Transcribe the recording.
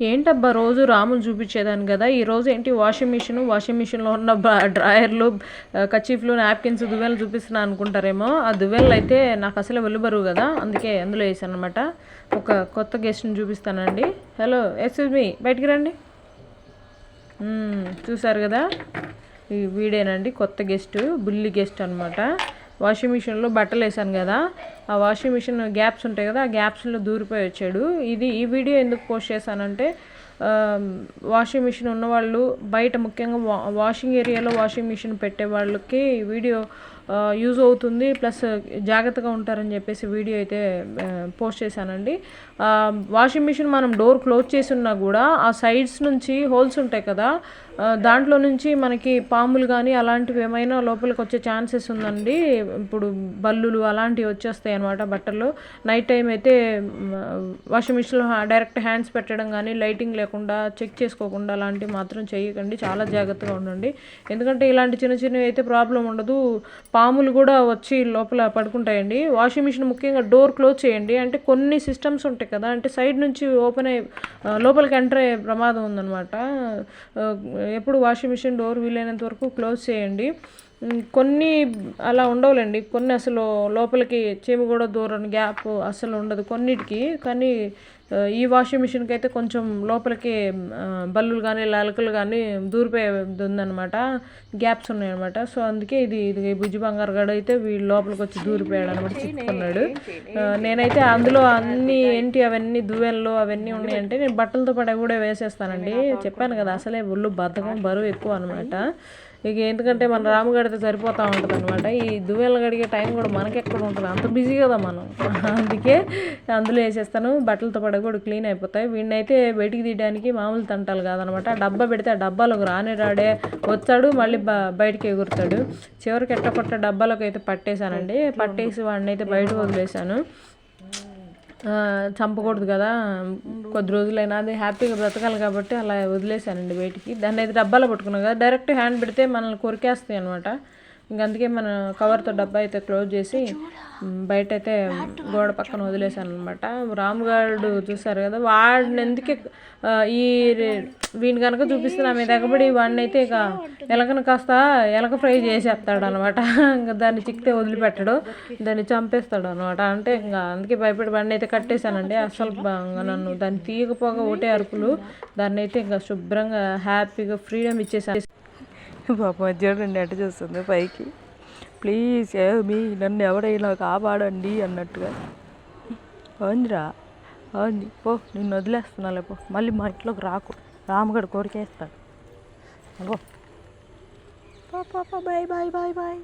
ఏంటబ్బా రోజు రాములు చూపించేదాన్ని కదా? ఈరోజు ఏంటి వాషింగ్ మిషన్? వాషింగ్ మిషన్లో ఉన్న బ- డ్రాయర్లు కచీఫ్లు నాప్కిన్స్ దువ్వెలు చూపిస్తున్నాను అనుకుంటారేమో. ఆ దువ్వెలు అయితే నాకు అసలు వెలుబరు కదా. అందుకే అందులో వేసాను అనమాట ఒక కొత్త గెస్ట్ని చూపిస్తానండి. హలో ఎక్స్క్యూజ్ మీ బయటికి రండి. చూశారు చూసారు కదా? ఈ వీడేనండి కొత్త గెస్ట్ బుల్లి గెస్ట్ అనమాట వాషింగ్ మిషన్లో బట్టలు వేసాను కదా. ఆ వాషింగ్ మిషన్ గ్యాప్స్ ఉంటాయి కదా ఆ గ్యాప్స్లో దూరిపోయి వచ్చాడు. ఇది ఈ వీడియో ఎందుకు పోస్ట్ చేశానంటే వాషింగ్ మిషన్ ఉన్నవాళ్ళు బయట ముఖ్యంగా వా వాషింగ్ ఏరియాలో వాషింగ్ మిషన్ పెట్టే వాళ్ళకి వీడియో యూజ్ అవుతుంది. ప్లస్ జాగ్రత్తగా ఉంటారని చెప్పేసి వీడియో అయితే పోస్ట్ చేశానండి. వాషింగ్ మిషన్ మనం డోర్ క్లోజ్ చేసి ఉన్నా కూడా ఆ సైడ్స్ నుంచి హోల్స్ ఉంటాయి కదా దాంట్లో నుంచి మనకి పాములు కానీ అలాంటివి ఏమైనా లోపలికి వచ్చే ఛాన్సెస్ ఉందండి. ఇప్పుడు బల్లులు అలాంటివి వచ్చేస్తాయి అనమాట బట్టలు. నైట్ టైం అయితే వాషింగ్ మిషన్లో డైరెక్ట్ హ్యాండ్స్ పెట్టడం కానీ లైటింగ్ లేకుండా చెక్ చేసుకోకుండా అలాంటివి మాత్రం చేయకండి. చాలా జాగ్రత్తగా ఉండండి. ఎందుకంటే ఇలాంటి చిన్న చిన్నవి అయితే ప్రాబ్లం ఉండదు. పాములు కూడా వచ్చి లోపల పడుకుంటాయండి. వాషింగ్ మిషన్ ముఖ్యంగా డోర్ క్లోజ్ చేయండి. అంటే కొన్ని సిస్టమ్స్ ఉంటాయి కదా అంటే సైడ్ నుంచి ఓపెన్ అయ్యి లోపలికి ఎంటర్ అయ్యే ప్రమాదం ఉందన్నమాట. ఎప్పుడు వాషింగ్ మిషన్ డోర్ వీలైనంత వరకు క్లోజ్ చేయండి. కొన్ని అలా ఉండవులేండి. కొన్ని అసలు లోపలికి చీమ కూడా దూరం గ్యాప్ అసలు ఉండదు కొన్నిటికి. కానీ ఈ వాషింగ్ మిషన్కి అయితే కొంచెం లోపలికి బల్లులు కానీ లలకలు కానీ దూరిపోయే ఉందన్నమాట గ్యాప్స్ ఉన్నాయన్నమాట సో అందుకే ఇది ఇది బుజ్జి బంగారు గడ అయితే వీళ్ళు లోపలికి వచ్చి దూరిపోయాడు అనమాట చిక్కుకున్నాడు. నేనైతే అందులో అన్ని ఏంటి అవన్నీ దువ్వెనలు అవన్నీ ఉన్నాయంటే నేను బట్టలతో పాటు కూడా వేసేస్తానండి. చెప్పాను కదా అసలే ఒళ్ళు బద్ధకం బరువు ఎక్కువ అనమాట. ఇక ఎందుకంటే మన రాము గడితే సరిపోతూ ఉంటుంది అనమాట ఈ దువ్వెలు గడిగే టైం కూడా మనకి ఎక్కడ ఉంటుంది? అంత బిజీ కదా మనం. అందుకే అందులో వేసేస్తాను. బట్టలతో పాటు కూడా క్లీన్ అయిపోతాయి. వీడినైతే బయటికి తీయడానికి మామూలు తంటాలు కాదనమాట డబ్బా పెడితే ఆ డబ్బాలోకి రానే రాడే వచ్చాడు. మళ్ళీ బ బయటికి ఎగురుతాడు. చివరికి ఎట్ట కొట్ట డబ్బాలోకి అయితే పట్టేశానండి. పట్టేసి వాడిని అయితే బయట వదిలేశాను. చంపకూడదు కదా. కొద్ది రోజులైనా అది హ్యాపీగా బ్రతకాలి కాబట్టి అలా వదిలేశానండి బయటికి. దాన్ని అయితే డబ్బాలో పట్టుకున్నాం కదా. డైరెక్ట్ హ్యాండ్ పెడితే మనల్ని కొరికేస్తాయి అనమాట ఇంక అందుకే మన కవర్తో డబ్బా అయితే క్లోజ్ చేసి బయట అయితే గోడ పక్కన వదిలేశాను అనమాట రాముగాడు చూసారు కదా వాడిని ఎందుకే ఈ రే- వీని కనుక చూపిస్తున్నా మీ దగ్గబడి వాడిని అయితే ఇక ఎలకను కాస్త ఎలక ఫ్రై చేసేస్తాడు అనమాట ఇంకా దాన్ని చిక్కితే వదిలిపెట్టడు దాన్ని చంపేస్తాడు అనమాట అంటే ఇంకా అందుకే భయపడి వాడిని అయితే కట్టేశానండి. అసలు నన్ను దాన్ని తీయకపోగా ఒకటే అరుపులు. దాన్ని అయితే ఇంకా శుభ్రంగా హ్యాపీగా ఫ్రీడమ్ ఇచ్చేసాను పాప మధ్యలో చూడండి ఎట్ట చూస్తుంది పైకి. ప్లీజ్ మీ నన్ను ఎవడైనా కాపాడండి అన్నట్టుగా. అవునురా అవును. పో నిన్ను వదిలేస్తున్నాలే పో. మళ్ళీ మా ఇంట్లోకి రాకు. రామగడు కోరికేస్తాడు అగో పా. Bye bye bye bye